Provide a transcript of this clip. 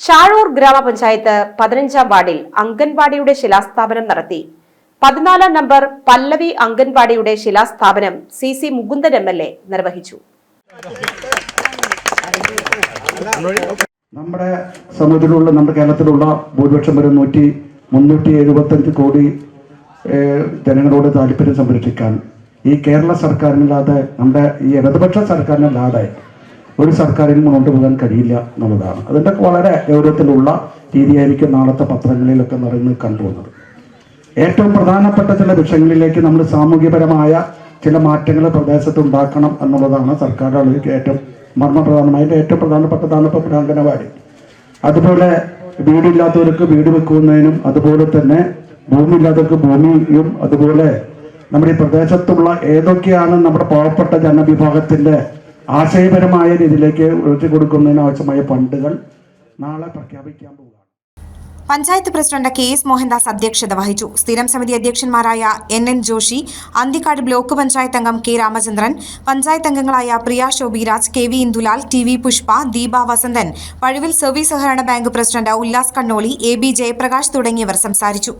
ചാഴൂർ ഗ്രാമപഞ്ചായത്ത് പതിനഞ്ചാം വാർഡിൽ അംഗൻവാടിയുടെ ശിലാസ്ഥാപനം നടത്തി. പതിനാലാം നമ്പർ പല്ലവി അംഗൻവാടിയുടെ ശിലാസ്ഥാപനം C C Mukundan M L A നിർവഹിച്ചു. നമ്മുടെ സമൂഹത്തിലുള്ള നമ്മുടെ കേരളത്തിലുള്ള ഭൂരിപക്ഷം വരെ നൂറ്റി മുന്നൂറ്റി എഴുപത്തഞ്ച് കോടി ജനങ്ങളോട് താല്പര്യം സംരക്ഷിക്കാൻ ഈ കേരള സർക്കാരിനല്ലാതെ നമ്മുടെ ഈ ഇടതുപക്ഷ സർക്കാരിനല്ലാതെ ഒരു സർക്കാരിനും മുന്നോട്ട് പോകാൻ കഴിയില്ല എന്നുള്ളതാണ്. അതിന്റെ വളരെ ഗൗരവത്തിലുള്ള രീതിയായിരിക്കും നാളത്തെ പത്രങ്ങളിലൊക്കെ നിറഞ്ഞ് കണ്ടുവന്നത്. ഏറ്റവും പ്രധാനപ്പെട്ട ചില വിഷയങ്ങളിലേക്ക് നമ്മൾ സാമൂഹ്യപരമായ ചില മാറ്റങ്ങൾ പ്രദേശത്ത് ഉണ്ടാക്കണം എന്നുള്ളതാണ് സർക്കാരുകളിലേക്ക് ഏറ്റവും മർമ്മപ്രധാനമായിട്ട് ഏറ്റവും പ്രധാനപ്പെട്ടതാണ് ഇപ്പോൾ അംഗനവാടി. അതുപോലെ വീടില്ലാത്തവർക്ക് വീട് വെക്കുന്നതിനും അതുപോലെ തന്നെ ഭൂമി ഇല്ലാത്തവർക്ക് ഭൂമിയും അതുപോലെ നമ്മുടെ ഈ പ്രദേശത്തുള്ള ഏതൊക്കെയാണ് നമ്മുടെ പാവപ്പെട്ട ജനവിഭാഗത്തിന്റെ ആശയപരമായ രീതിയിലേക്ക് ഉയർത്തി കൊടുക്കുന്നതിന് ആവശ്യമായ ഫണ്ടുകൾ നാളെ പ്രഖ്യാപിക്കാൻ പോകുക panchayat president K S Mohandas അധ്യക്ഷത വഹിച്ചു. സ്ഥിരം സമിതി അധ്യക്ഷന്മാരായ N N Joshi Anthikad block panchayat അംഗം കെ രാമചന്ദ്രൻ പഞ്ചായത്ത് അംഗങ്ങളായ Priya Shobhiraj K V Indulal T V Pushpa Deepa Vasanthan Pazhuvil service സഹകരണ bank president Ullas Kannoli A B Jayaprakash തുടങ്ങിയവർ സംസാരിച്ചു.